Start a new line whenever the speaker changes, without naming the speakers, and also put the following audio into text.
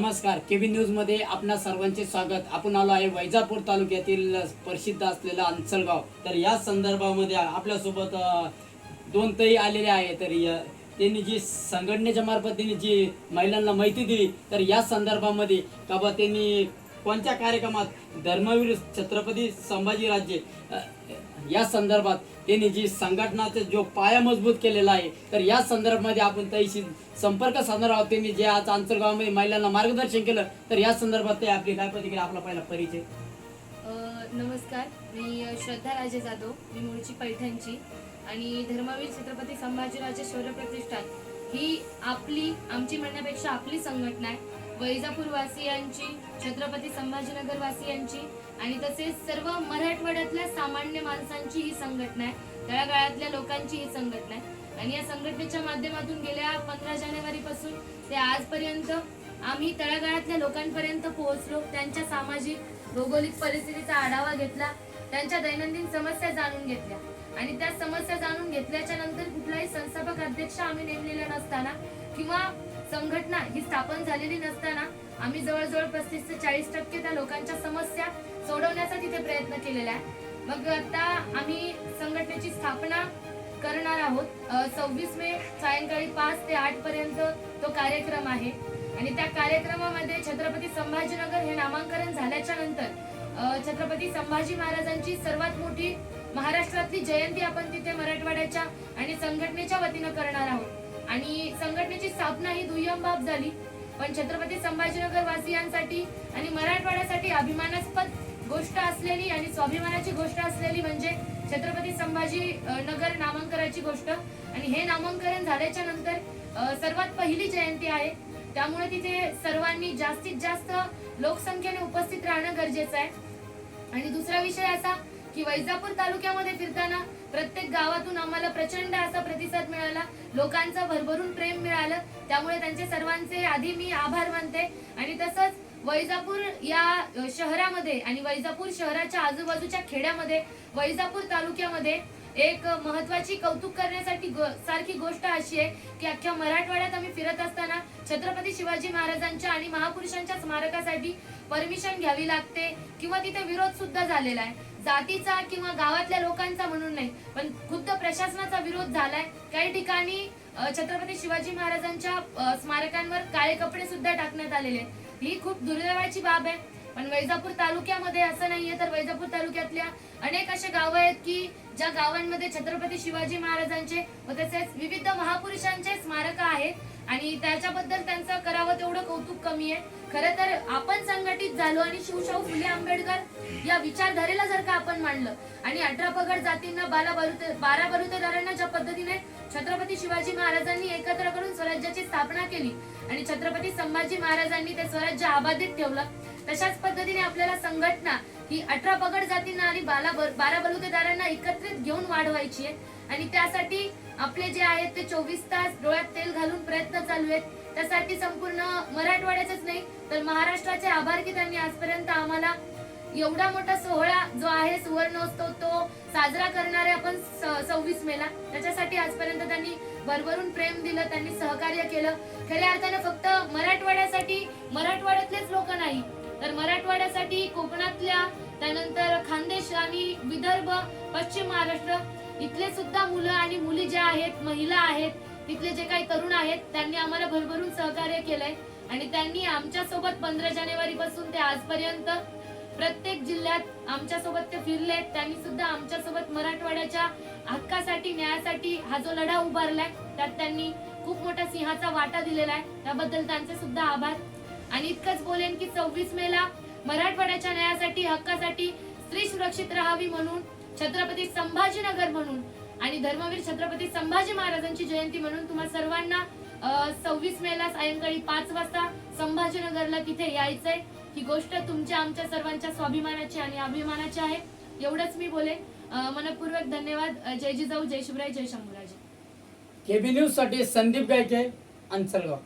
नमस्कार. केबी न्यूजमध्ये आपणा सर्वांचे स्वागत. आपण आलो आहे वैजापूर तालुक्यातील प्रसिद्ध असलेलं अंचलगाव. तर या संदर्भामध्ये आपल्यासोबत दोन तई आलेले आहे तर त्यांनी जी संघटनेच्या मार्फत त्यांनी जी महिलांना माहिती दिली तर या संदर्भामध्ये का बा त्यांनी कोणत्या कार्यक्रमात धर्मवीर छत्रपती संभाजीराजे या संदर्भात त्यांनी जी संघटनाचा जो पाया मजबूत केलेला आहे तर या संदर्भामध्ये आपण त्याशी संपर्क साधणार आहोत. त्यांनी जे आज आंतरगावामध्ये महिलांना मार्गदर्शन केलं तर या संदर्भात ते आपली काय प्रतिक्रिया आपला पहिला परिचय.
नमस्कार. मी श्रद्धा राजे जाधव. मी मूळची पैठणची आणि धर्मवीर छत्रपती संभाजीराजे शौर्य प्रतिष्ठान ही आपली आमची म्हणण्यापेक्षा आपली संघटना आहे. वैजापूरवासियांची छत्रपती संभाजीनगर वासियांची आणि तसेच सर्व मराठवाड्यातल्या सामान्य माणसांची ही संघटना आहे. तळागाळातल्या लोकांची ही संघटना आहे. आणि या संघटनेच्या माध्यमातून गेल्या पंधरा जानेवारी पासून ते आजपर्यंत आम्ही तळागाळातल्या लोकांपर्यंत पोहोचलो. त्यांच्या सामाजिक भौगोलिक परिस्थितीचा आढावा घेतला. त्यांच्या दैनंदिन समस्या जाणून घेतल्या. आणि त्या समस्या जाणून घेतल्याच्या नंतर कुठलाही संस्थापक अध्यक्ष आम्ही नेमलेला नसताना किंवा संघटना ही स्थापन झालेली नसताना आम्ही जवळजवळ पस्तीस ते चाळीस टक्के त्या लोकांच्या समस्या सोडवण्याचा तिथे प्रयत्न केलेला आहे. मग आता आम्ही संघटनेची स्थापना करणार आहोत. सव्वीस मे सायंकाळी पाच ते आठ पर्यंत तो कार्यक्रम आहे. आणि त्या कार्यक्रमामध्ये छत्रपती संभाजीनगर हे नामांकन झाल्याच्यानंतर छत्रपती संभाजी महाराजांची सर्वात मोठी महाराष्ट्रातली जयंती आपण तिथे मराठवाड्याच्या आणि संघटनेच्या वतीनं करणार आहोत. आणि संघटनेची स्थापना ही दुय्यम बाब झाली. पण छत्रपती संभाजीनगर वासियांसाठी आणि मराठवाड्यासाठी अभिमानास्पद गोष्ट असलेली आणि स्वाभिमानाची गोष्ट असलेली म्हणजे छत्रपती संभाजी नगर नामांकनाची गोष्ट. आणि हे नामांकन झाल्याच्यानंतर सर्वात पहिली जयंती आहे. त्यामुळे तिथे सर्वांनी जास्तीत जास्त लोकसंख्येने उपस्थित राहणं गरजेचं आहे. आणि दुसरा विषय असा की वैजापूर तालुक्यामध्ये फिरताना प्रत्येक गावातून आम्हाला प्रचंड असा प्रतिसाद मिळाला. लोकांचं भरभरून प्रेम मिळालं. त्यामुळे त्यांचे सर्वांचे आधी मी आभार मानते. आणि तसंच वैजापूर या शहरामध्ये आणि वैजापूर शहराच्या आजूबाजूच्या खेड्यामध्ये वैजापूर तालुक्यामध्ये एक महत्वाची कौतुक करण्यासाठी गो- सारखी गोष्ट अशी आहे की अख्ख्या मराठवाड्यात आम्ही फिरत असताना छत्रपती शिवाजी महाराजांच्या आणि महापुरुषांच्या स्मारकासाठी परमिशन घ्यावी लागते किंवा तिथे विरोध सुद्धा झालेला आहे. जातीचा किंवा गावातल्या लोकांचा म्हणून नाही पण खुद्द प्रशासनाचा विरोध झालाय काही ठिकाणी छत्रपती शिवाजी महाराजांच्या स्मारकांवर काळे कपडे सुद्धा टाकण्यात आलेले आहेत. ही खूप दुर्दैवाची बाब आहे पण वैजापूर तालुक्यामध्ये असं नाहीये तर वैजापूर तालुक्यातल्या अनेक असे गावं आहेत की ज्या गावांमध्ये छत्रपती शिवाजी महाराजांचे व तसेच विविध महापुरुषांचे स्मारक आहेत आणि त्याच्याबद्दल त्यांचं करावं तेवढं कौतुक कमी आहे. खरं तर आपण संघटित झालो आणि शिवशाहू फुले आंबेडकर या विचारधारेला जर का आपण मांडलं आणि अठरा पगड जातींना बारा बरुते बारा बरुतेदारांना ज्या पद्धतीने छत्रपती शिवाजी महाराजांनी एकत्र करून स्वराज्याची स्थापना केली आणि छत्रपती संभाजी महाराजांनी ते स्वराज्य अबाधित ठेवलं तशाच पद्धतीने आपल्याला संघटना ही अठरा पगड जातींना आणि बाला बारा बलुतेदारांना एकत्रित घेऊन वाढवायची आहे. आणि त्यासाठी आपले जे आहेत ते चोवीस तास डोळ्यात तेल घालून प्रयत्न चालू आहेत. त्यासाठी संपूर्ण मराठवाड्याचंच नाही तर महाराष्ट्राचे आभार की त्यांनी आजपर्यंत आम्हाला एवढा मोठा सोहळा जो आहे सुवर्णोत्सव तो साजरा करणारे आपण सव्वीस मेला. त्याच्यासाठी आजपर्यंत त्यांनी भरभरून प्रेम दिलं त्यांनी सहकार्य केलं. खऱ्या अर्थानं फक्त मराठवाड्यासाठी मराठवाड्यातलेच लोक नाही तर मराठवाड्यासाठी कोकणातल्या त्यानंतर खानदेश आणि विदर्भ पश्चिम महाराष्ट्र इथले सुद्धा मुलं आणि मुली ज्या आहेत महिला आहेत तिथले जे काही तरुण आहेत त्यांनी आम्हाला भरभरून सहकार्य केलंय. आणि त्यांनी आमच्यासोबत पंधरा जानेवारी पासून ते आजपर्यंत प्रत्येक जिल्ह्यात आमच्यासोबत ते फिरले त्यांनी सुद्धा आमच्यासोबत मराठवाड्याच्या हक्कासाठी न्यायासाठी हा जो लढा उभारलाय त्यात त्यांनी खूप मोठा सिंहाचा वाटा दिलेला आहे. त्याबद्दल त्यांचे सुद्धा आभार. आणि इतकंच बोलेन की सव्वीस मेला मराठवाड्याच्या न्यायासाठी हक्कासाठी स्त्री सुरक्षित राहावी म्हणून छत्रपती संभाजीनगर म्हणून आणि धर्मवीर छत्रपती संभाजी महाराजांची जयंती म्हणून तुम्हा सर्वांना सव्वीस मेला सायंकाळी पाच वाजता संभाजीनगरला तिथे यायचंय. ही गोष्ट तुमच्या आमच्या सर्वांच्या स्वाभिमानाची आणि अभिमानाची आहे. एवढंच मी बोले मनपूर्वक धन्यवाद. जय जिजाऊ जय शिवराय जय शंभूराजे
केबी न्यूजसाठी संदीप गायके अंचलगाव.